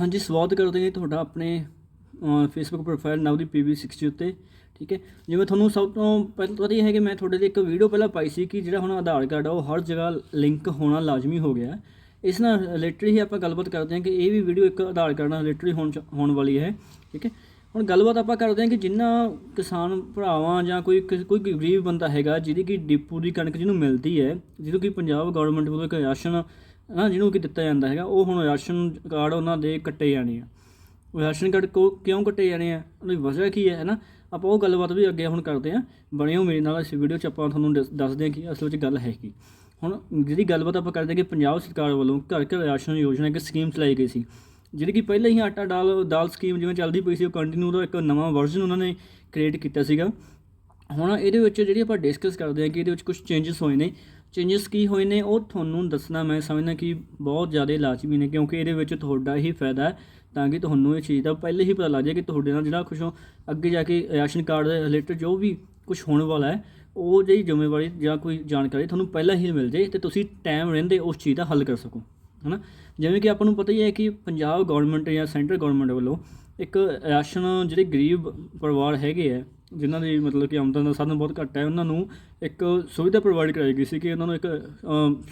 ਹਾਂਜੀ, ਸਵਾਗਤ ਕਰਦੇ ਹਾਂ ਜੀ ਤੁਹਾਡਾ ਆਪਣੇ ਫੇਸਬੁੱਕ ਪ੍ਰੋਫਾਈਲ ਨਵਦੀਪ PV60 ਉੱਤੇ, ਠੀਕ ਹੈ? ਜਿਵੇਂ ਤੁਹਾਨੂੰ ਸਭ ਤੋਂ ਪਹਿਲਾਂ ਪਤਾ ਹੀ ਹੈ ਕਿ ਮੈਂ ਤੁਹਾਡੇ ਲਈ ਇੱਕ ਵੀਡੀਓ ਪਹਿਲਾਂ ਪਾਈ ਸੀ ਕਿ ਜਿਹੜਾ ਹੁਣ ਆਧਾਰ ਕਾਰਡ ਆ, ਉਹ ਹਰ ਜਗ੍ਹਾ ਲਿੰਕ ਹੋਣਾ ਲਾਜ਼ਮੀ ਹੋ ਗਿਆ ਇਸ ਨਾਲ ਰਿਲੇਟਡ ਹੀ ਆਪਾਂ ਗੱਲਬਾਤ ਕਰਦੇ ਹਾਂ ਕਿ ਇਹ ਵੀ ਵੀਡੀਓ ਇੱਕ ਆਧਾਰ ਕਾਰਡ ਨਾਲ ਰਿਲੇਟਡ ਹੋਣ ਚ- ਹੋਣ ਵਾਲੀ ਹੈ, ਠੀਕ ਹੈ? ਹੁਣ ਗੱਲਬਾਤ ਆਪਾਂ ਕਰਦੇ ਹਾਂ ਕਿ ਜਿੰਨਾ ਕਿਸਾਨ ਭਰਾਵਾਂ ਜਾਂ ਕੋਈ ਕੋਈ ਗਰੀਬ ਬੰਦਾ ਹੈਗਾ, ਜਿਹਦੀ ਕਿ ਡਿਪੂ ਦੀ ਕਣਕ ਜਿਹਨੂੰ ਮਿਲਦੀ ਹੈ, ਜਿਹਨੂੰ ਕਿ ਪੰਜਾਬ ਗਵਰਨਮੈਂਟ ਵੱਲੋਂ ਇੱਕ ਰਾਸ਼ਨ ਨਾ ਜਿਹਨੂੰ ਕਿ ਦਿੱਤਾ ਜਾਂਦਾ ਹੈਗਾ, ਉਹ ਹੁਣ ਰਾਸ਼ਨ ਕਾਰਡ ਉਹਨਾਂ ਦੇ ਕੱਟੇ ਜਾਣੇ ਆ। ਉਹ ਰਾਸ਼ਨ ਕਾਰਡ ਕੋ, ਕਿਉਂ ਕੱਟੇ ਜਾਣੇ ਆ? ਉਹਦੀ ਵਜ੍ਹਾ ਕੀ ਹੈ, ਹੈਨਾ? ਆਪਾਂ ਉਹ ਗੱਲਬਾਤ ਵੀ ਅੱਗੇ ਹੁਣ ਕਰਦੇ ਆ ਬਣੇ ਹੋ ਮੇਰੇ ਨਾਲ ਇਸ ਵੀਡੀਓ 'ਚ ਆਪਾਂ ਤੁਹਾਨੂੰ ਦੱਸ- ਦੱਸਦੇ ਹਾਂ ਕਿ ਅਸਲ ਵਿੱਚ ਗੱਲ ਹੈ ਕੀ। ਹੁਣ ਜਿਹੜੀ ਗੱਲਬਾਤ ਆਪਾਂ ਕਰਦੇ ਹਾਂ ਕਿ ਪੰਜਾਬ ਸਰਕਾਰ ਵੱਲੋਂ ਘਰ ਘਰ ਰਾਸ਼ਨ ਯੋਜਨਾ ਇੱਕ ਸਕੀਮ ਚਲਾਈ ਗਈ ਸੀ। ਜਿਹੜੀ ਕਿ ਪਹਿਲਾਂ ਹੀ ਆਟਾ ਦਾਲ ਦਾਲ ਸਕੀਮ ਜਿਵੇਂ ਚੱਲਦੀ ਪਈ ਸੀ, ਉਹ ਕੰਟੀਨਿਊ ਦਾ ਇੱਕ ਨਵਾਂ ਵਰਜ਼ਨ ਉਹਨਾਂ ਨੇ ਕ੍ਰੀਏਟ ਕੀਤਾ ਸੀਗਾ। ਹੁਣ ਇਹਦੇ ਵਿੱਚ ਜਿਹੜੀ ਆਪਾਂ ਡਿਸਕਸ ਕਰਦੇ ਹਾਂ ਕਿ ਇਹਦੇ ਵਿੱਚ ਕੁਝ ਚੇਂਜਸ ਹੋਏ ਨੇ। ਚੇਂਜਸ ਕੀ ਹੋਏ ਨੇ ਉਹ ਤੁਹਾਨੂੰ ਦੱਸਣਾ ਮੈਂ ਸਮਝਦਾ ਕਿ ਬਹੁਤ ਜ਼ਿਆਦਾ ਲਾਜ਼ਮੀ ਨੇ ਕਿਉਂਕਿ ਇਹਦੇ ਵਿੱਚ ਤੁਹਾਡਾ ਹੀ ਫਾਇਦਾ ਹੈ ਤਾਂ ਕਿ ਤੁਹਾਨੂੰ ਇਹ ਚੀਜ਼ ਦਾ ਪਹਿਲੇ ਹੀ ਪਤਾ ਲੱਗ ਜਾਏ ਕਿ ਤੁਹਾਡੇ ਨਾਲ ਜਿਹੜਾ ਕੁਛ ਅੱਗੇ ਜਾ ਕੇ ਰਾਸ਼ਨ ਕਾਰਡ ਦੇ ਰਿਲੇਟਡ ਜੋ ਵੀ ਕੁਝ ਹੋਣ ਵਾਲਾ ਹੈ, ਉਹ ਜਿਹੀ ਜ਼ਿੰਮੇਵਾਰੀ ਜਾਂ ਕੋਈ ਜਾਣਕਾਰੀ ਤੁਹਾਨੂੰ ਪਹਿਲਾਂ ਹੀ ਮਿਲ ਜਾਏ ਤੇ ਤੁਸੀਂ ਟਾਈਮ ਰਹਿੰਦੇ ਉਸ ਚੀਜ਼ ਦਾ ਹੱਲ ਕਰ ਸਕੋ। ਹਨਾ? ਜਿਵੇਂ ਕਿ ਆਪਾਂ ਨੂੰ ਪਤਾ ਹੀ ਹੈ ਕਿ ਪੰਜਾਬ ਗਵਰਨਮੈਂਟ ਜਾਂ ਸੈਂਟਰ ਗਵਰਨਮੈਂਟ ਵੱਲੋਂ ਇੱਕ ਰਾਸ਼ਨ ਜਿਹੜੇ ਗਰੀਬ ਪਰਿਵਾਰ ਹੈਗੇ ਆ, ਜਿਨ੍ਹਾਂ ਦੀ ਮਤਲਬ ਕਿ ਆਮਦਨ ਦਾ ਸਾਧਨ ਬਹੁਤ ਘੱਟ ਹੈ, ਉਹਨਾਂ ਨੂੰ ਇੱਕ ਸੁਵਿਧਾ ਪ੍ਰੋਵਾਈਡ ਕਰਾਈ ਗਈ ਸੀ ਕਿ ਉਹਨਾਂ ਨੂੰ ਇੱਕ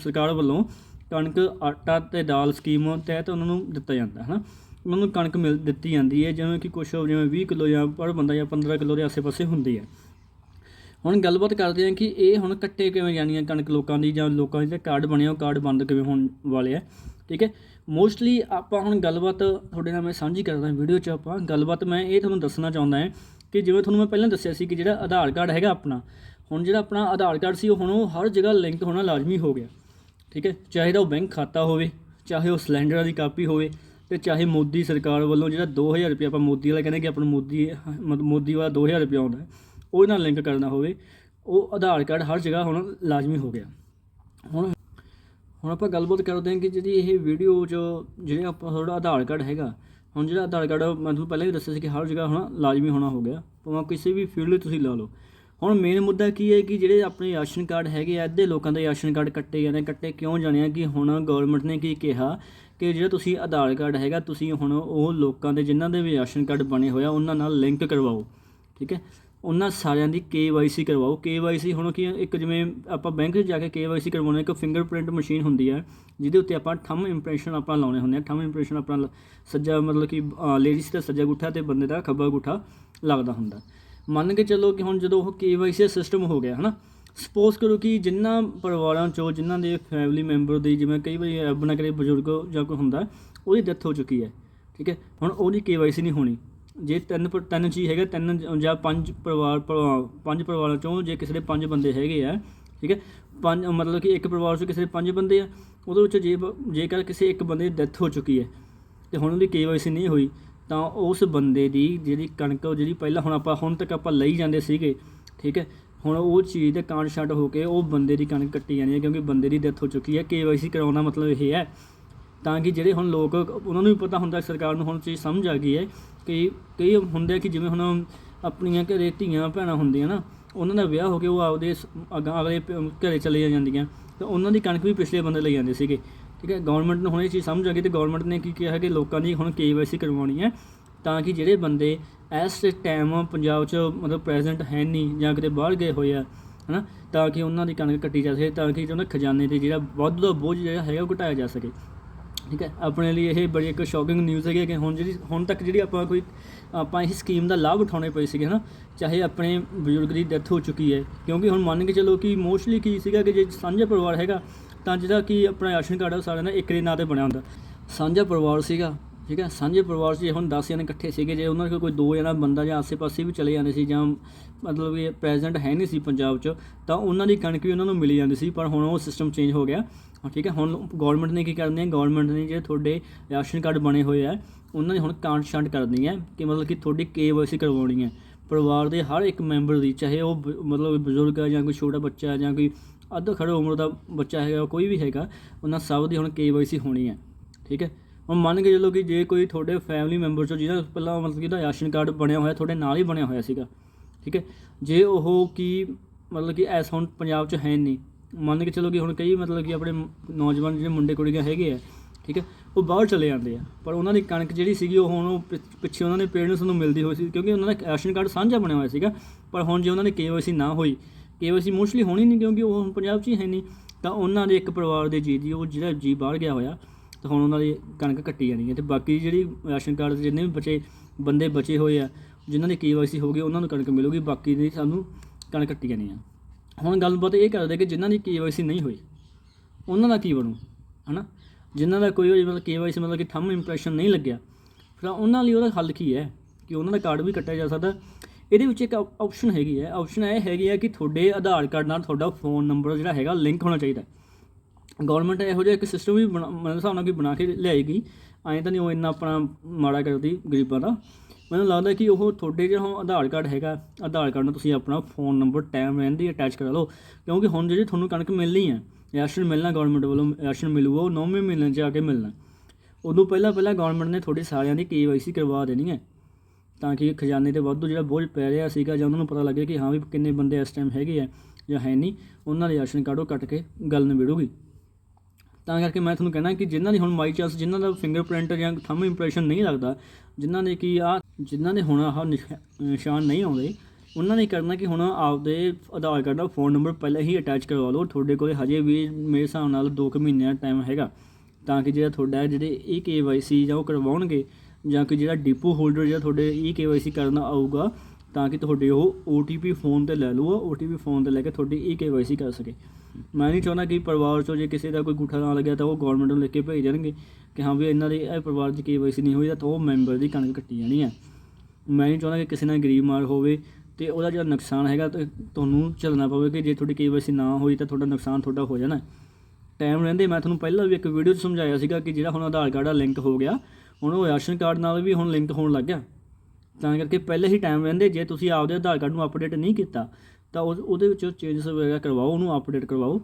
ਸਰਕਾਰ ਵੱਲੋਂ ਕਣਕ, ਆਟਾ ਤੇ ਦਾਲ ਸਕੀਮ ਤਹਿਤ ਉਹਨਾਂ ਨੂੰ ਦਿੱਤਾ ਜਾਂਦਾ ਹੈ ਨਾ ਉਹਨਾਂ ਨੂੰ ਕਣਕ ਮਿਲ ਦਿੱਤੀ ਜਾਂਦੀ ਹੈ, ਜਿਵੇਂ ਕਿ ਕੁਛ ਜਿਵੇਂ 20 ਕਿਲੋ ਜਾਂ ਪਰ ਬੰਦਾ ਜਾਂ 15 ਕਿਲੋ ਦੇ ਆਸੇ-ਪਾਸੇ ਹੁੰਦੀ ਹੈ। ਹੁਣ ਗੱਲਬਾਤ ਕਰਦੇ ਹਾਂ ਕਿ ਇਹ ਹੁਣ ਕੱਟੇ ਕਿਵੇਂ ਜਾਣੀਆਂ ਕਣਕ ਲੋਕਾਂ ਦੀ ਜਾਂ ਲੋਕਾਂ ਦੇ ਜਿਹੜੇ ਕਾਰਡ ਬਣੇ ਆ, ਉਹ ਕਾਰਡ ਬੰਦ ਕਿਵੇਂ ਹੋਣ ਵਾਲੇ ਆ, ਠੀਕ ਹੈ? ਮੋਸਟਲੀ ਆਪਾਂ ਹੁਣ ਗੱਲਬਾਤ ਤੁਹਾਡੇ ਨਾਲ ਮੈਂ ਸਾਂਝੀ ਕਰਦਾ ਵੀਡੀਓ 'ਚ ਆਪਾਂ। ਗੱਲਬਾਤ ਮੈਂ ਇਹ ਤੁਹਾਨੂੰ ਦੱਸਣਾ ਚਾਹੁੰਦਾ ਹਾਂ ਕਿ ਜਿਵੇਂ ਤੁਹਾਨੂੰ ਮੈਂ ਪਹਿਲਾਂ ਦੱਸਿਆ ਸੀ ਕਿ ਜਿਹੜਾ ਆਧਾਰ ਕਾਰਡ ਹੈਗਾ ਆਪਣਾ, ਹੁਣ ਜਿਹੜਾ ਆਪਣਾ ਆਧਾਰ ਕਾਰਡ ਸੀ, ਉਹ ਹੁਣ ਉਹ ਹਰ ਜਗ੍ਹਾ ਲਿੰਕ ਹੋਣਾ ਲਾਜ਼ਮੀ ਹੋ ਗਿਆ, ਠੀਕ ਹੈ? ਚਾਹੇ ਤਾਂ ਉਹ ਬੈਂਕ ਖਾਤਾ ਹੋਵੇ, ਚਾਹੇ ਉਹ ਸਿਲੰਡਰਾਂ ਦੀ ਕਾਪੀ ਹੋਵੇ ਤੇ ਚਾਹੇ ਮੋਦੀ ਸਰਕਾਰ ਵੱਲੋਂ ਜਿਹੜਾ 2000 ਰੁਪਏ ਆਪਾਂ ਮੋਦੀ ਵਾਲਾ ਕਹਿੰਦੇ ਕਿ ਆਪਣਾ ਮੋਦੀ ਮੋਦੀ ਵਾਲਾ 2000 ਰੁਪਏ ਆਉਂਦਾ ਹੈ, ਉਹਦੇ ਨਾਲ ਲਿੰਕ ਕਰਨਾ ਹੋਵੇ ਉਹ ਆਧਾਰ ਕਾਰਡ ਹਰ ਜਗ੍ਹਾ ਹੁਣ ਲਾਜ਼ਮੀ ਹੋ ਗਿਆ। ਹੁਣ ਹੁਣ ਆਪਾਂ ਗੱਲਬਾਤ ਕਰਦੇ ਹਾਂ ਕਿ ਜਿਹੜੀ ਇਹ ਵੀਡੀਓ 'ਚ ਜਿਹੜੇ ਆਪਾਂ ਤੁਹਾਡਾ ਆਧਾਰ ਕਾਰਡ ਹੈਗਾ ਹੁਣ ਜਿਹੜਾ ਆਧਾਰ ਕਾਰਡ ਮੈਂ ਤੁਹਾਨੂੰ ਪਹਿਲਾਂ ਵੀ ਦੱਸਿਆ ਸੀ ਕਿ ਹਰ ਜਗ੍ਹਾ ਹੁਣ ਲਾਜ਼ਮੀ ਹੋਣਾ ਹੋ ਗਿਆ। ਭਾਵੇਂ ਕਿਸੇ ਵੀ ਫੀਲਡ ਤੁਸੀਂ ਲਾ ਲਓ। ਹੁਣ ਮੇਨ ਮੁੱਦਾ ਕੀ ਹੈ ਕਿ ਜਿਹੜੇ ਆਪਣੇ ਰਾਸ਼ਨ ਕਾਰਡ ਹੈਗੇ ਆ ਅੱਧੇ ਲੋਕਾਂ ਦੇ ਰਾਸ਼ਨ ਕਾਰਡ ਕੱਟੇ ਜਾਂਦੇ ਕੱਟੇ ਕਿਉਂ ਜਾਣੇ ਆ ਕਿ ਹੁਣ ਗਵਰਨਮੈਂਟ ਨੇ ਕੀ ਕਿਹਾ ਕਿ ਜਿਹੜਾ ਤੁਸੀਂ ਆਧਾਰ ਕਾਰਡ ਹੈਗਾ ਤੁਸੀਂ ਹੁਣ ਉਹ ਲੋਕਾਂ ਦੇ ਜਿਨ੍ਹਾਂ ਦੇ ਵੀ ਰਾਸ਼ਨ ਕਾਰਡ ਬਣੇ ਹੋਇਆ ਉਹਨਾਂ ਨਾਲ ਲਿੰਕ ਕਰਵਾਓ। ਠੀਕ ਹੈ? ਉਹਨਾਂ ਸਾਰਿਆਂ ਦੀ KYC ਕਰਵਾਓ। KYC ਹੁਣ ਕੀ ਇੱਕ ਜਿਵੇਂ ਆਪਾਂ ਬੈਂਕ 'ਚ ਜਾ ਕੇ KYC ਕਰਵਾਉਣਾ, ਇੱਕ ਫਿੰਗਰਪ੍ਰਿੰਟ ਮਸ਼ੀਨ ਹੁੰਦੀ ਹੈ ਜਿਹਦੇ ਉੱਤੇ ਆਪਾਂ ਥੰਮ ਇੰਪ੍ਰੈਸ਼ਨ ਆਪਣਾ ਲਾਉਣੇ ਹੁੰਦੇ ਆ। ਥੰਮ ਇੰਪ੍ਰੈਸ਼ਨ ਆਪਣਾ ਲ- ਸੱਜਾ ਮਤਲਬ ਕਿ ਲੇਡੀਜ਼ ਦਾ ਸੱਜਾ ਗੁੱਠਾ ਤੇ ਬੰਦੇ ਦਾ ਖੱਬਾ ਗੁੱਠਾ ਲੱਗਦਾ ਹੁੰਦਾ। ਮੰਨ ਕੇ ਚੱਲੋ ਕਿ ਹੁਣ ਜਦੋਂ ਉਹ KYC ਸਿਸਟਮ ਹੋ ਗਿਆ, ਹਨਾ? ਸਪੋਜ਼ ਕਰੋ ਕਿ ਜਿੰਨਾ ਪਰਿਵਾਰਾਂ ਚੋਂ ਜਿਨ੍ਹਾਂ ਦੇ ਫੈਮਿਲੀ ਮੈਂਬਰ ਦੀ ਜਿਵੇਂ ਕਈ ਵਾਰੀ ਰੱਬ ਨਾ ਕਰੇ ਬਜ਼ੁਰਗ ਜਾਂ ਕੋਈ ਹੁੰਦਾ, ਉਹਦੀ ਡੈਥ ਹੋ ਚੁੱਕੀ ਹੈ, ਠੀਕ ਹੈ? ਹੁਣ ਉਹਦੀ KYC ਨਹੀਂ ਹੋਣੀ। ਜੇ ਤਿੰਨ ਪ, ਤਿੰਨ ਚੀਜ਼ ਹੈਗੇ, ਤਿੰਨ ਜ- ਜਾਂ ਪੰਜ ਪਰਿਵਾਰ ਪਰਿਵਾਰ, ਪੰਜ ਪਰਿਵਾਰਾਂ ਚੋਂ ਜੇ ਕਿਸੇ ਦੇ ਪੰਜ ਬੰਦੇ ਹੈਗੇ ਆ, ਠੀਕ ਹੈ, ਪੰਜ ਮਤਲਬ ਕਿ ਇੱਕ ਪਰਿਵਾਰ ਚੋਂ ਕਿਸੇ ਦੇ ਪੰਜ ਬੰਦੇ ਆ, ਉਹਦੇ ਵਿੱਚ ਜੇ ਬ- ਜੇਕਰ ਕਿਸੇ ਇੱਕ ਬੰਦੇ ਦੀ ਡੈਥ ਹੋ ਚੁੱਕੀ ਹੈ ਤੇ ਹੁਣ ਉਹਦੀ KYC ਨਹੀਂ ਹੋਈ, ਤਾਂ ਉਸ ਬੰਦੇ ਦੀ ਜਿਹੜੀ ਕਣਕ, ਉਹ ਜਿਹੜੀ ਪਹਿਲਾਂ ਹੁਣ ਆਪਾਂ, ਹੁਣ ਤੱਕ ਆਪਾਂ ਲਈ ਜਾਂਦੇ ਸੀਗੇ, ਠੀਕ ਹੈ, ਹੁਣ ਉਹ ਚੀਜ਼ ਦੇ ਕਾਂਡ ਛੱਡ ਹੋ ਕੇ ਉਹ ਬੰਦੇ ਦੀ ਕਣਕ ਕੱਟੀ ਜਾਣੀ ਹੈ, ਕਿਉਂਕਿ ਬੰਦੇ ਦੀ ਡੈਥ ਹੋ ਚੁੱਕੀ ਹੈ KYC ਕਰਾਉਣ ਦਾ ਮਤਲਬ ਇਹ ਹੈ। ਤਾਂ ਕਿ ਜਿਹੜੇ ਹੁਣ ਲੋਕ, ਉਹਨਾਂ ਨੂੰ ਵੀ ਪਤਾ ਹੁੰਦਾ ਸਰਕਾਰ ਨੂੰ ਹੁਣ ਚੀਜ਼ ਸਮਝ ਆ ਗਈ ਹੈ ਕਿ ਕਈ ਹੁੰਦੇ ਆ ਕਿ ਜਿਵੇਂ ਹੁਣ ਆਪਣੀਆਂ ਘਰੇ ਧੀਆਂ ਭੈਣਾਂ ਹੁੰਦੀਆਂ ਨਾ, ਉਹਨਾਂ ਦਾ ਵਿਆਹ ਹੋ ਕੇ ਉਹ ਆਪਦੇ ਸ- ਅਗਾਂਹ ਅਗਲੇ ਪ- ਘਰੇ ਚਲੇ ਜਾਂਦੀਆਂ। ਤਾਂ ਉਹਨਾਂ ਦੀ ਕਣਕ ਵੀ ਪਿਛਲੇ ਬੰਦੇ ਲਈ ਜਾਂਦੇ ਸੀਗੇ। ਠੀਕ ਹੈ ਗਵਰਨਮੈਂਟ ਨੂੰ ਹੁਣ ਇਹ ਚੀਜ਼ ਸਮਝ ਆ ਗਈ ਤੇ ਗਵਰਨਮੈਂਟ ਨੇ ਕੀ ਕਿਹਾ ਕਿ ਲੋਕਾਂ ਦੀ ਹੁਣ KYC ਕਰਵਾਉਣੀ ਹੈ ਤਾਂ ਕਿ ਜਿਹੜੇ ਬੰਦੇ ਇਸ ਟਾਈਮ ਪੰਜਾਬ 'ਚ ਮਤਲਬ ਪ੍ਰੈਜ਼ੈਂਟ ਹੈ ਨਹੀਂ ਜਾਂ ਕਿਤੇ ਬਾਹਰ ਗਏ ਹੋਏ ਆ, ਹਨਾ, ਤਾਂ ਕਿ ਉਹਨਾਂ ਦੀ ਕਣਕ ਕੱਟੀ ਜਾ ਸਕੇ, ਤਾਂ ਕਿ ਉਹਨਾਂ ਖਜ਼ਾਨੇ ਤੇ ਜਿਹੜਾ ਵੱਧ ਦਾ ਬੋਝ ਜਿਹੜਾ ਹੈਗਾ ਉਹ ਘਟਾਇਆ ਜਾ ਸਕੇ। ਠੀਕ ਹੈ? ਆਪਣੇ ਲਈ ਇਹ ਬੜੀ ਇੱਕ ਸ਼ੌਕਿੰਗ ਨਿਊਜ਼ ਹੈਗੀ ਕਿ ਹੁਣ ਜਿਹੜੀ ਹੁਣ ਤੱਕ ਜਿਹੜੀ ਆਪਾਂ ਕੋਈ ਆਪਾਂ ਇਸ ਸਕੀਮ ਦਾ ਲਾਭ ਉਠਾਉਣੇ ਪਏ ਸੀਗੇ, ਹਨਾ? ਚਾਹੇ ਆਪਣੇ ਬਜ਼ੁਰਗ ਦੀ ਡੈਥ ਹੋ ਚੁੱਕੀ ਹੈ। ਕਿਉਂਕਿ ਹੁਣ ਮੰਨ ਕੇ ਚੱਲੋ ਕਿ ਮੋਸਟਲੀ ਕੀ ਸੀਗਾ ਕਿ ਜੇ ਸਾਂਝਾ ਪਰਿਵਾਰ ਹੈਗਾ, ਤਾਂ ਜਿਹੜਾ ਕਿ ਆਪਣਾ ਰਾਸ਼ਨ ਕਾਰਡ ਆ ਸਾਰਿਆਂ ਦਾ ਇੱਕ ਦੇ ਨਾਂ ਤੇ ਬਣਿਆ ਹੁੰਦਾ। ਸਾਂਝਾ ਪਰਿਵਾਰ ਸੀਗਾ ਠੀਕ ਹੈ ਸਾਂਝੇ ਪਰਿਵਾਰ 'ਚ ਜੇ ਹੁਣ 10 ਜਣੇ ਇਕੱਠੇ ਸੀਗੇ, ਜੇ ਉਹਨਾਂ ਕੋਲ ਕੋਈ ਦੋ ਜਣਾ ਬੰਦਾ ਜਾਂ ਆਸੇ-ਪਾਸੇ ਵੀ ਚਲੇ ਜਾਂਦੇ ਸੀ ਜਾਂ ਮਤਲਬ ਕਿ ਪ੍ਰੈਜ਼ੈਂਟ ਹੈ ਨਹੀਂ ਸੀ ਪੰਜਾਬ 'ਚ, ਤਾਂ ਉਹਨਾਂ ਦੀ ਕਣਕ ਵੀ ਉਹਨਾਂ ਨੂੰ ਮਿਲੀ ਜਾਂਦੀ ਸੀ, ਪਰ ਹੁਣ ਉਹ ਸਿਸਟਮ ਚੇਂਜ ਹੋ ਗਿਆ। ਠੀਕ ਹੈ, ਹੁਣ ਗਵਰਨਮੈਂਟ ਨੇ ਕੀ ਕਰਨੀ ਹੈ? ਗਵਰਨਮੈਂਟ ਨੇ ਜਿਹੜੇ ਤੁਹਾਡੇ ਰਾਸ਼ਨ ਕਾਰਡ ਬਣੇ ਹੋਏ ਆ, ਉਹਨਾਂ ਨੇ ਹੁਣ ਕਾਂਟ ਛਾਂਟ ਕਰਨੀ ਹੈ ਕਿ ਮਤਲਬ ਕਿ ਤੁਹਾਡੀ KYC ਕਰਵਾਉਣੀ ਹੈ। ਪਰਿਵਾਰ ਦੇ ਹਰ ਇੱਕ ਮੈਂਬਰ ਦੀ, ਚਾਹੇ ਉਹ ਮਤਲਬ ਬਜ਼ੁਰਗ ਹੈ ਜਾਂ ਕੋਈ ਛੋਟਾ ਬੱਚਾ ਹੈ ਜਾਂ ਕੋਈ ਅੱਧ ਖੜੇ ਉਮਰ ਦਾ ਬੱਚਾ ਹੈਗਾ, ਕੋਈ ਵੀ ਹੈਗਾ, ਉਹਨਾਂ ਸਭ ਦੀ ਹੁਣ KYC ਹੋਣੀ ਹੈ। ਠੀਕ ਹੈ? ਹੁਣ ਮੰਨ ਕੇ ਚੱਲੋ ਕਿ ਜੇ ਕੋਈ ਤੁਹਾਡੇ ਫੈਮਿਲੀ ਮੈਂਬਰ ਚੋਂ ਜਿਹਦਾ ਪਹਿਲਾਂ ਮਤਲਬ ਕਿ ਉਹਦਾ ਰਾਸ਼ਨ ਕਾਰਡ ਬਣਿਆ ਹੋਇਆ, ਤੁਹਾਡੇ ਨਾਲ ਹੀ ਬਣਿਆ ਹੋਇਆ ਸੀਗਾ, ਠੀਕ ਹੈ? ਜੇ ਉਹ ਕੀ ਮਤਲਬ ਕਿ ਐਸ ਹੁਣ ਪੰਜਾਬ 'ਚ ਹੈ ਨਹੀਂ, ਮੰਨ ਕੇ ਚੱਲੋ ਕਿ ਹੁਣ ਕਈ ਮਤਲਬ ਕਿ ਆਪਣੇ ਨੌਜਵਾਨ ਜਿਹੜੇ ਮੁੰਡੇ ਕੁੜੀਆਂ ਹੈਗੇ ਆ, ਠੀਕ ਹੈ, ਉਹ ਬਾਹਰ ਚਲੇ ਜਾਂਦੇ ਆ, ਪਰ ਉਹਨਾਂ ਦੀ ਕਣਕ ਜਿਹੜੀ ਸੀਗੀ ਉਹ ਹੁਣ ਉਹ ਪਿੱਛੇ ਉਹਨਾਂ ਦੇ ਪੇਰੈਂਟਸ ਨੂੰ ਮਿਲਦੀ ਹੋਈ ਸੀ, ਕਿਉਂਕਿ ਉਹਨਾਂ ਦਾ ਰਾਸ਼ਨ ਕਾਰਡ ਸਾਂਝਾ ਬਣਿਆ ਹੋਇਆ ਸੀਗਾ, ਪਰ ਹੁਣ ਜੇ ਉਹਨਾਂ ਦੀ ਕੇਵਾਈਸੀ ਨਾ ਹੋਈ ਕੇਵਾਈਸੀ ਮੋਸਟਲੀ ਹੋਣੀ ਨਹੀਂ ਕਿਉਂਕਿ ਉਹ ਹੁਣ ਪੰਜਾਬ 'ਚ ਹੀ ਹੈ ਨਹੀਂ, ਤਾਂ ਉਹਨਾਂ ਦੇ ਇੱਕ ਪਰਿਵਾਰ ਦੇ ਜੀ ਦੀ ਉਹ ਜਿਹੜਾ ਜੀ ਬਾਹਰ ਗਿਆ ਹੋਇਆ ਤਾਂ ਹੁਣ ਉਹਨਾਂ ਦੀ ਕਣਕ ਕੱਟੀ ਜਾਣੀ ਹੈ ਤੇ ਬਾਕੀ ਜਿਹੜੀ ਰਾਸ਼ਨ ਕਾਰਡ ਦੇ ਜਿੰਨੇ ਵੀ ਬਚੇ, ਬੰਦੇ ਬਚੇ ਹੋਏ ਆ, ਜਿਨ੍ਹਾਂ ਦੀ ਕੇਵਾਈਸੀ ਹੋ ਗਈ, ਉਹਨਾਂ ਨੂੰ ਕਣਕ ਮਿਲੂਗੀ, ਬਾਕੀ ਦੀ ਸਾਨੂੰ ਕਣਕ ਕੱਟੀ ਜਾਣੀ ਆ। ਹੁਣ ਗੱਲਬਾਤ ਇਹ ਕਰਦੇ ਕਿ ਜਿਨ੍ਹਾਂ ਦੀ ਕੇਵਾਈਸੀ ਨਹੀਂ ਹੋਈ, ਉਹਨਾਂ ਦਾ ਕੀ ਬਣੂ, ਹਨਾ? ਜਿਨ੍ਹਾਂ ਦਾ ਕੋਈ ਮਤਲਬ ਕੇਵਾਈਸੀ ਮਤਲਬ ਕਿ ਥੰਮ ਇੰਪ੍ਰੈਸ਼ਨ ਨਹੀਂ ਲੱਗਿਆ ਫਿਰ ਉਹਨਾਂ ਲਈ ਉਹਦਾ ਹੱਲ ਕੀ ਹੈ ਕਿ ਉਹਨਾਂ ਦਾ ਕਾਰਡ ਵੀ ਕੱਟਿਆ ਜਾ ਸਕਦਾ? ਇਹਦੇ ਵਿੱਚ ਇੱਕ ਆਪਸ਼ਨ ਹੈਗੀ ਹੈ ਆਪਸ਼ਨ ਇਹ ਹੈਗੀ ਹੈ ਕਿ ਤੁਹਾਡੇ ਆਧਾਰ ਕਾਰਡ ਨਾਲ ਤੁਹਾਡਾ ਫੋਨ ਨੰਬਰ ਜਿਹੜਾ ਹੈਗਾ ਲਿੰਕ ਹੋਣਾ ਚਾਹੀਦਾ। ਗਵਰਨਮੈਂਟ ਇਹੋ ਜਿਹਾ ਇੱਕ ਸਿਸਟਮ ਵੀ ਬਣਾ- ਮੇਰੇ ਹਿਸਾਬ ਨਾਲ ਕਿ ਬਣਾ ਕੇ ਲਿਆਏਗੀ। ਐਂ ਤਾਂ ਨਹੀਂ ਉਹ ਇੰਨਾ ਆਪਣਾ ਮਾੜਾ ਕਰਦੀ ਗਰੀਬਾਂ ਦਾ। ਮੈਨੂੰ ਲੱਗਦਾ ਕਿ ਉਹ ਤੁਹਾਡੇ ਜਿਹੜਾ ਆਧਾਰ ਕਾਰਡ ਹੈਗਾ, ਆਧਾਰ ਕਾਰਡ ਨਾਲ ਤੁਸੀਂ ਆਪਣਾ ਫੋਨ ਨੰਬਰ ਟਾਈਮ ਰਹਿੰਦੀ ਅਟੈਚ ਕਰਾ ਲਓ। ਕਿਉਂਕਿ ਹੁਣ ਜਿਹੜੀ ਤੁਹਾਨੂੰ ਕਣਕ ਮਿਲਣੀ ਹੈ, ਰਾਸ਼ਨ ਮਿਲਣਾ ਗਵਰਨਮੈਂਟ ਵੱਲੋਂ, ਰਾਸ਼ਨ ਮਿਲੂਗਾ, ਉਹ 9ਵੇਂ ਮਹੀਨੇ 'ਚ ਆ ਕੇ ਮਿਲਣਾ। ਉਦੋਂ ਪਹਿਲਾਂ ਪਹਿਲਾਂ ਗਵਰਨਮੈਂਟ ਨੇ ਤੁਹਾਡੇ ਸਾਰਿਆਂ ਦੀ ਕੇਵਾਈਸੀ ਕਰਵਾ ਦੇਣੀ ਹੈ। ਤਾਂ ਕਿ ਖਜ਼ਾਨੇ ਤੇ ਵਾਧੂ ਜਿਹੜਾ ਬੋਝ ਪੈ ਰਿਹਾ ਸੀਗਾ ਜਾਂ ਉਹਨਾਂ ਨੂੰ ਪਤਾ ਲੱਗੇ ਕਿ ਹਾਂ ਵੀ ਕਿੰਨੇ ਬੰਦੇ ਇਸ ਟਾਈਮ ਹੈਗੇ ਆ ਜਾਂ ਹੈ ਨਹੀਂ, ਉਹਨਾਂ ਦੇ ਰਾਸ਼ਨ ਕਾਰਡ ਉਹ ਕੱਟ ਕੇ ਗੱਲ ਨਿਬੇੜੂਗੀ। ਤਾਂ ਕਰਕੇ ਮੈਂ ਤੁਹਾਨੂੰ ਕਹਿਣਾ ਕਿ ਜਿਨ੍ਹਾਂ ਦੀ ਹੁਣ ਮਾਈ ਚਾਂਸ ਜਿਨ੍ਹਾਂ ਦਾ ਫਿੰਗਰਪ੍ਰਿੰਟ ਜਾਂ ਥੰਮ ਇੰਪ੍ਰੈਸ਼ਨ ਨਹੀਂ ਲੱਗਦਾ, ਜਿਨ੍ਹਾਂ ਦੇ ਕਿ ਆ, ਜਿਨ੍ਹਾਂ ਦੇ ਹੁਣ ਆਹ ਨਿਸ਼ਾ- ਨਿਸ਼ਾਨ ਨਹੀਂ ਆਉਂਦੇ, ਉਹਨਾਂ ਨੇ ਕਰਨਾ ਕਿ ਹੁਣ ਆਪਦੇ ਆਧਾਰ ਕਾਰਡ ਦਾ ਫੋਨ ਨੰਬਰ ਪਹਿਲਾਂ ਹੀ ਅਟੈਚ ਕਰਵਾ ਲਓ। ਤੁਹਾਡੇ ਕੋਲੇ ਹਜੇ ਵੀ ਮੇਰੇ ਹਿਸਾਬ ਨਾਲ 2 ਕੁ ਮਹੀਨਿਆਂ ਦਾ ਟਾਈਮ ਹੈਗਾ। ਤਾਂ ਕਿ ਜਿਹੜਾ ਤੁਹਾਡਾ ਜਿਹੜੇ ਈ ਕੇਵਾਈਸੀ ਜਾਂ ਉਹ ਕਰਵਾਉਣਗੇ ਜਾਂ ਕਿ ਜਿਹੜਾ ਡਿਪੋ ਹੋਲਡਰ ਜਿਹੜਾ ਤੁਹਾਡੇ ਈ ਕੇਵਾਈਸੀ ਕਰਨਾ ਆਊਗਾ ਤਾਂ ਕਿ ਤੁਹਾਡੇ ਉਹ OTP ਫੋਨ ਤੇ ਲੈ ਲਊਗਾ OTP ਫੋਨ ਤੇ ਲੈ ਕੇ ਤੁਹਾਡੀ ਈ ਕੇਵਾਈਸੀ ਕਰ ਸਕੇ। ਮੈਂ ਨਹੀਂ ਚਾਹੁੰਦਾ ਕਿ ਪਰਿਵਾਰ ਚੋਂ ਜੇ ਕਿਸੇ ਦਾ ਕੋਈ ਗੁੱਠਾ ਨਾ ਲੱਗਿਆ ਤਾਂ ਉਹ ਗਵਰਨਮੈਂਟ ਨੂੰ ਲਿਖ ਕੇ ਭੇਜ ਦੇਣਗੇ ਕਿ ਹਾਂ ਵੀ ਇਹਨਾਂ ਦੇ ਇਹ ਪਰਿਵਾਰ 'ਚ ਕੇਵਾਈਸੀ ਨਹੀਂ ਹੋਈ ਤਾਂ ਉਹ ਮੈਂਬਰ ਦੀ ਕਣਕ ਕੱਟੀ ਜਾਣੀ ਹੈ। ਮੈਂ ਨਹੀਂ ਚਾਹੁੰਦਾ ਕਿ ਕਿਸੇ ਨਾਲ ਗਰੀਬ ਮਾਰ ਹੋਵੇ ਤੇ ਉਹਦਾ ਜਿਹੜਾ ਨੁਕਸਾਨ ਹੈਗਾ ਤੇ ਤੁਹਾਨੂੰ ਝੱਲਣਾ ਪਵੇ ਕਿ ਜੇ ਤੁਹਾਡੀ ਕੇਵਾਈਸੀ ਨਾ ਹੋਈ ਤਾਂ ਤੁਹਾਡਾ ਨੁਕਸਾਨ ਤੁਹਾਡਾ ਹੋ ਜਾਣਾ। ਟਾਈਮ ਰਹਿੰਦੇ ਮੈਂ ਤੁਹਾਨੂੰ ਪਹਿਲਾਂ ਵੀ ਇੱਕ ਵੀਡੀਓ 'ਚ ਸਮਝਾਇਆ ਸੀਗਾ ਕਿ ਜਿਹੜਾ ਹੁਣ ਆਧਾਰ ਕਾਰਡ ਆ ਲਿੰਕ ਹੋ ਗਿਆ, ਹੁਣ ਉਹ ਰਾਸ਼ਨ ਕਾਰਡ ਨਾਲ ਵੀ ਹੁਣ ਲਿੰਕ ਹੋਣ ਲੱਗ ਗਿਆ। ਤਾਂ ਕਰਕੇ ਪਹਿਲੇ ਹੀ ਟਾਈਮ ਰਹਿੰਦੇ, ਜੇ ਤੁਸੀਂ ਆਪਦੇ ਆਧਾਰ ਕਾਰਡ ਨੂੰ ਅਪਡੇਟ ਨਹੀਂ ਕੀਤਾ, ਤਾਂ ਉਹਦੇ ਵਿੱਚ ਚੇਂਜਸ ਵਗੈਰਾ ਕਰਵਾਓ, ਉਹਨੂੰ ਅਪਡੇਟ ਕਰਵਾਓ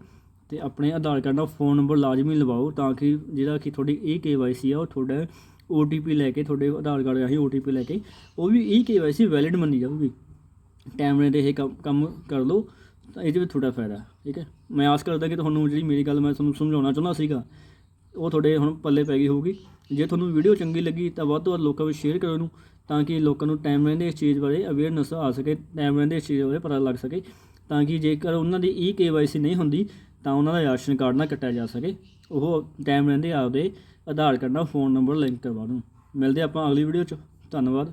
ਤੇ ਆਪਣੇ ਆਧਾਰ ਕਾਰਡ ਦਾ ਫੋਨ ਨੰਬਰ ਲਾਜ਼ਮੀ ਲਵਾਓ ਤਾਂ ਕਿ ਜਿਹੜਾ ਕਿ ਤੁਹਾਡੀ ਇਹ KYC ਆ, ਉਹ ਤੁਹਾਡਾ OTP ਲੈ ਕੇ, ਤੁਹਾਡੇ ਆਧਾਰ ਕਾਰਡ ਰਾਹੀਂ OTP ਲੈ ਕੇ, ਉਹ ਵੀ ਇਹ KYC ਵੈਲਿਡ ਮੰਨੀ ਜਾਊਗੀ। ਟਾਈਮ ਦੇ ਇਹ ਕੰਮ ਕੰਮ ਕਰ ਲਓ, ਤਾਂ ਇਹਦੇ ਵਿੱਚ ਤੁਹਾਡਾ ਫਾਇਦਾ, ਠੀਕ ਹੈ? ਮੈਂ ਆਸ ਕਰਦਾ ਕਿ ਤੁਹਾਨੂੰ ਜਿਹੜੀ ਮੇਰੀ ਗੱਲ ਮੈਂ ਤੁਹਾਨੂੰ ਸਮਝਾਉਣਾ ਚਾਹੁੰਦਾ ਸੀਗਾ ਉਹ ਤੁਹਾਡੇ ਹੁਣ ਪੱਲੇ ਪੈ ਗਈ ਹੋਊਗੀ। ਜੇ ਤੁਹਾਨੂੰ ਵੀਡੀਓ ਚੰਗੀ ਲੱਗੀ ਤਾਂ ਵੱਧ ਤੋਂ ਵੱਧ ਲੋਕਾਂ ਵਿੱਚ ਸ਼ੇਅਰ ਕਰੋ ਇਹਨੂੰ ਤਾਂ ਕਿ ਲੋਕਾਂ ਨੂੰ ਟਾਈਮ ਰਹਿੰਦੇ ਇਸ ਚੀਜ਼ ਬਾਰੇ ਅਵੇਅਰਨੈਸ ਆ ਸਕੇ ਟਾਈਮ ਰਹਿੰਦੇ ਇਸ ਚੀਜ਼ ਬਾਰੇ ਪਤਾ ਲੱਗ ਸਕੇ। ਤਾਂ ਕਿ ਜੇਕਰ ਉਹਨਾਂ ਦੀ ਈ ਕੇਵਾਈਸੀ ਨਹੀਂ ਹੁੰਦੀ ਤਾਂ ਉਹਨਾਂ ਦਾ ਰਾਸ਼ਨ ਕਾਰਡ ਨਾ ਕੱਟਿਆ ਜਾ ਸਕੇ। ਉਹ ਟਾਈਮ ਰਹਿੰਦੇ ਆਪਦੇ ਆਧਾਰ ਕਾਰਡ ਨਾਲ ਫੋਨ ਨੰਬਰ ਲਿੰਕ ਕਰਵਾ ਦੇਣ। ਮਿਲਦੇ ਆਪਾਂ ਅਗਲੀ ਵੀਡੀਓ 'ਚ। ਧੰਨਵਾਦ।